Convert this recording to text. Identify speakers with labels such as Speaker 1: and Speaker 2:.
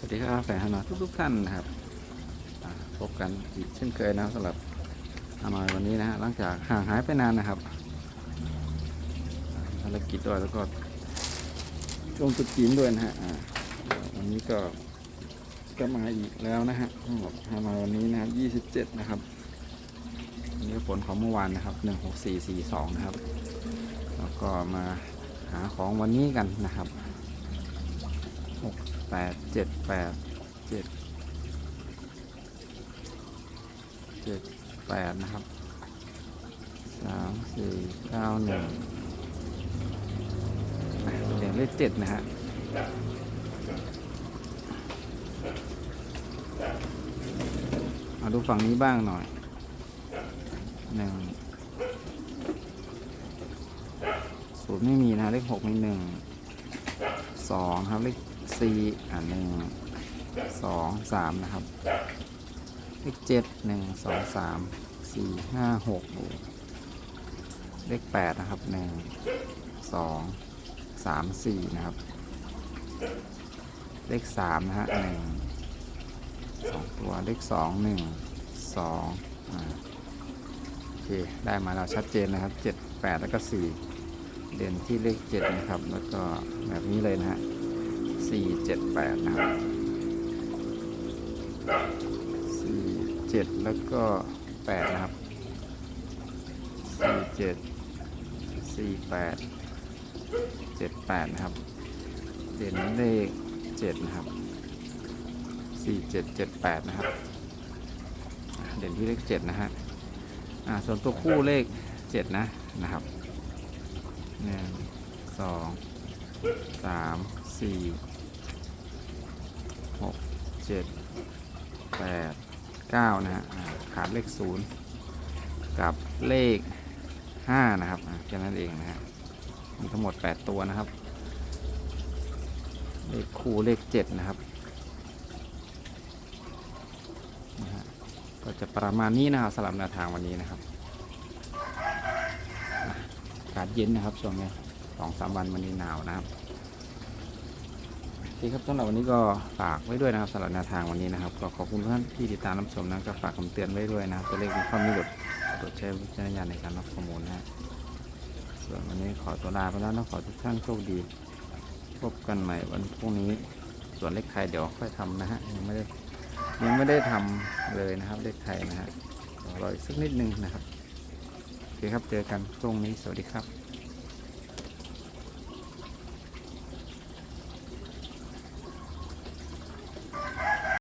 Speaker 1: สวัสดีครับแฟนฮานอยทุกๆท่านนะครับพบกันอีกเช่นเคยนะครับสำหรับฮานอยวันนี้นะฮะหลังจากห่างหายไปนานนะครับภารกิจด้วยแล้วก็ช่วงตรุษจีนด้วยนะฮะวันนี้ก็ก็มาอีกแล้วนะฮะสำหรับฮานอยวันนี้นะครับ27 นะครับนนี่ผลของเมื่อวานนะครับ 16442 นะครับ แล้วก็มาหาของวันนี้กันนะครับ แปดเจ็ดแปดเจ็ดเจ็ดแปดนะครับสามสี่เก้าหนึ่งเดี๋ยวเลขเจ็ดนะฮะมาดูฝั่งนี้บ้างหน่อยหนึ่งศูนย์ไม่มีนะฮะเลขหกมีหนึ่ง สองครับเลขสี่อ่าหนึ่งสองสามนะครับ เลขเจ็ดหนึ่งสองสามสี่ห้าหกเลขแปดนะครับหนึ่งสองสามสี่นะครับ เลขสามนะฮะหนึ่งสองตัวเลขสองหนึ่งสองอ่าโอเค ได้มาแล้วชัดเจนนะครับเจ็ดแปดแล้วก็สี่ เด่นที่เลขเจ็ดนะครับ แล้วก็แบบนี้เลยนะฮะสี่เจ็ดแปดนะครับสี่เจ็ดแล้วก็แปดนะครับสี่เจ็ดสี่แปดเจ็ดแปดนะครับ เด่นเลขเจ็ดนะครับสี่เจ็ดเจ็ดแปดนะครับ เด่นที่เลขเจ็ดนะฮะอ่าส่วนตัวคู่เลขเจ็ดนะนะครับ หนึ่งสองสามสี่หกเจ็ดแปดเก้านะฮะขาดเลขศูนย์กับเลขห้านะครับแค่นั้นเองนะฮะมีทั้งหมด8ตัวนะครับ เลขคู่เลข7นะครับก็จะประมาณนี้นะครับสำหรับแนวทางวันนี้นะครับ ศเย็นนะครับช่วงนี้สองสามวันวันนี้หนาวนะครับโอเคครับสำหรับวันนี้ก็ฝากไว้ด้วยนะครับสำหรับแนวทางวันนี้นะครับ ก็ขอบคุณทุกท่านที่ติดตามรับชมนะก็ฝากคำเตือนไว้ด้วยนะครับตัวเลขมีความมีหลุดโปรดใช้วิจารณญาณในการรับข้อมูลนะส่วนวันนี้ขอตัวลาไปแล้วนะขอทุกท่านโชคดีพบกันใหม่วันพรุ่งนี้ส่วนเลขไทยเดี๋ยวค่อยทำนะฮะยังไม่ได้ยังไม่ได้ทำเลยนะครับเลขไทยนะฮะรออีกสักนิดนึงนะครับ เคครับ เจอกันพรุ่งนี้ สวัสดีครับ